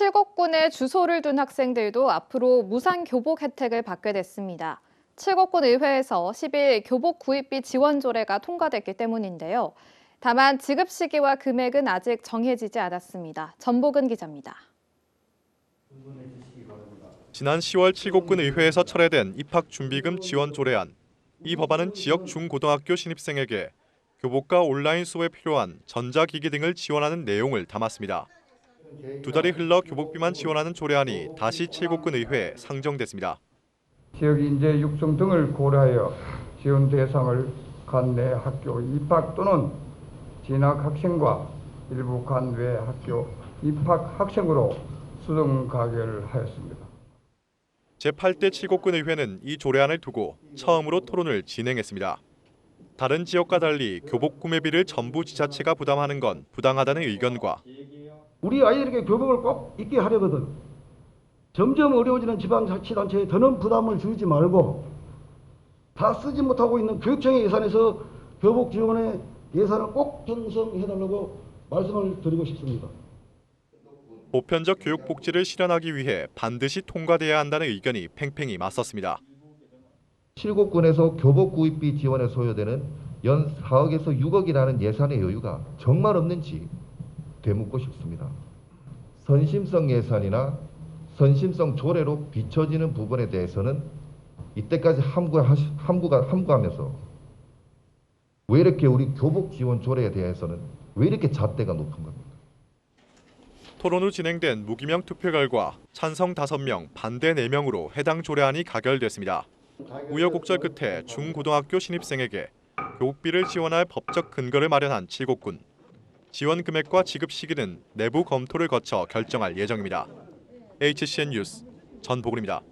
칠곡군에 주소를 둔 학생들도 앞으로 무상 교복 혜택을 받게 됐습니다. 칠곡군 의회에서 10일 교복 구입비 지원 조례가 통과됐기 때문인데요. 다만 지급 시기와 금액은 아직 정해지지 않았습니다. 전복은 기자입니다. 지난 10월 칠곡군 의회에서 철회된 입학 준비금 지원 조례안. 이 법안은 지역 중고등학교 신입생에게 교복과 온라인 수업에 필요한 전자기기 등을 지원하는 내용을 담았습니다. 두 달이 흘러 교복비만 지원하는 조례안이 다시 칠곡군 의회에 상정됐습니다. 지역 인재 육성 등을 고려하여 지원 대상을 관내 학교 입학 또는 진학 학생과 일부 관외 학교 입학 학생으로 수정 가결하였습니다. 제8대 칠곡군 의회는 이 조례안을 두고 처음으로 토론을 진행했습니다. 다른 지역과 달리 교복 구매비를 전부 지자체가 부담하는 건 부당하다는 의견과 우리 아이들에게 교복을 꼭 입게 하려거든. 점점 어려워지는 지방자치단체에 더는 부담을 주지 말고 다 쓰지 못하고 있는 교육청의 예산에서 교복 지원에 예산을 꼭 편성해달라고 말씀을 드리고 싶습니다. 보편적 교육 복지를 실현하기 위해 반드시 통과돼야 한다는 의견이 팽팽히 맞섰습니다. 칠곡군에서 교복 구입비 지원에 소요되는 연 4억에서 6억이라는 예산의 여유가 정말 없는지 되묻고 싶습니다. 선심성 예산이나 선심성 조례로 비춰지는 부분에 대해서는 이때까지 함구가, 함구하면서 왜 이렇게 우리 교복 지원 조례에 대해서는 왜 이렇게 잣대가 높은 겁니까? 토론 후 진행된 무기명 투표 결과 찬성 5명, 반대 4명으로 해당 조례안이 가결됐습니다. 우여곡절 끝에 중고등학교 신입생에게 교복비를 지원할 법적 근거를 마련한 칠곡군. 지원 금액과 지급 시기는 내부 검토를 거쳐 결정할 예정입니다. HCN 뉴스 전보근입니다.